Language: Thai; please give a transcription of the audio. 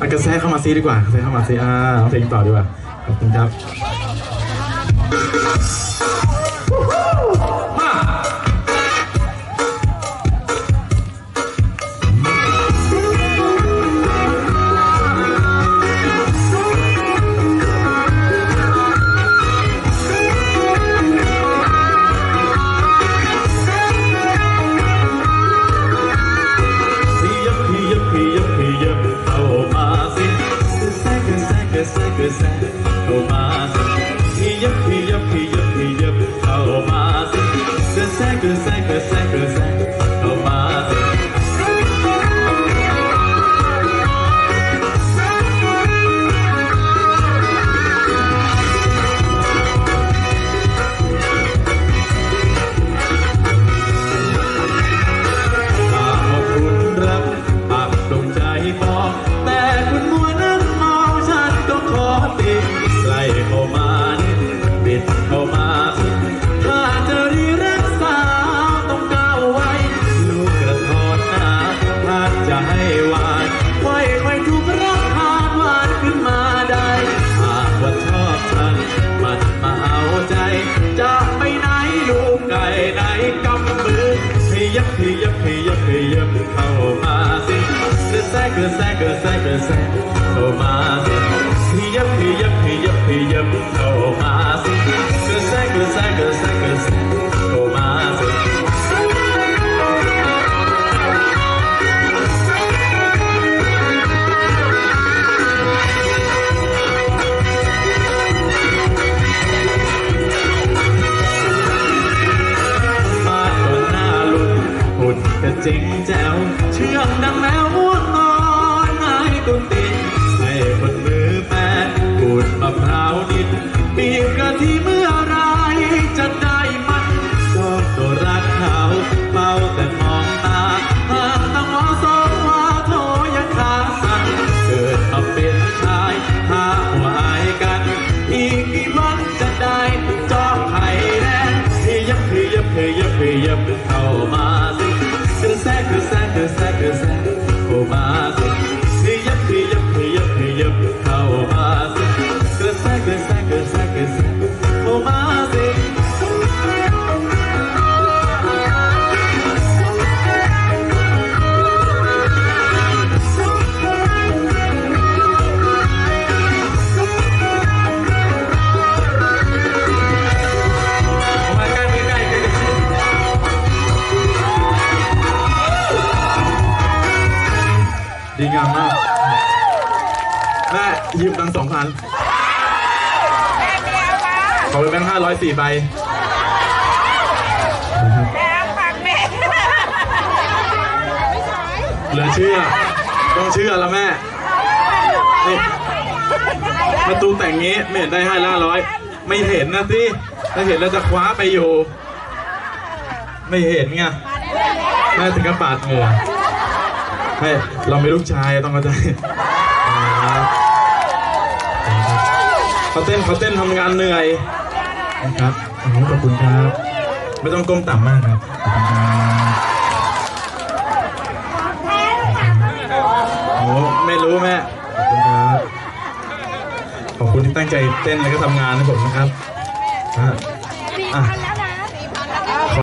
เอากระแสเข้ามาซีดีกว่ากระแสเข้ามาซีอ่าเอาเพลงต่อดีกว่าขอบคุณครับ กแห้วานค่อยค่อยๆถูกรักทานหวานขึ้นมาได้หากว่าชอบฉันมันมาเอาใจ จะไปไหนอยู่ไกลไหนกำมือขยับขยับขยับขยับเข้ามาสิกระแสกระแสกระแสกระแสเข้ามาสิขยับขยับขยับขยับเข้า เชื่องดังแมวม่วงนอนนายตุนติให้คนมือแปะขูดมะพร้าวนิดปีกกะทิเมื่อไรจะได้มันก็ตัวรักเขาเฝ้าแต่มองตาหากต้องมอสองว่าโทยังขาสั่นเกิดมาเป็นชายหาหัวอายกัน อีกกี่วันจะได้จองไข่แดงขยับขยับขยับขยับเข้ามา ดีงามมากแม่ยืมตังค์สองพันขอเป็นแบงค์ห้าร้อยสี่ใบเหลือเชื่อ ต้องเชื่อแล้วแม่นี่ประตูแต่งงี้ไม่เห็นได้ให้ห้าร้อย ไม่เห็นนะสิถ้าเห็นแล้วจะคว้าไปอยู่ ไม่เห็นไงแม่ถึงกับปาดเหงื่อ ให้เราเป็นลูกชายต้องเข้าใจเขาเต้นเขาเต้นทำงานเหนื่อยนะครับขอบคุณครับ ไม่ต้องก้มต่ำมากครับขอบคุณครับโอ้โหไม่รู้แม่ขอบคุณครับขอบคุณที่ตั้งใจเต้นแล้วก็ทำงานให้ผมนะครับอะ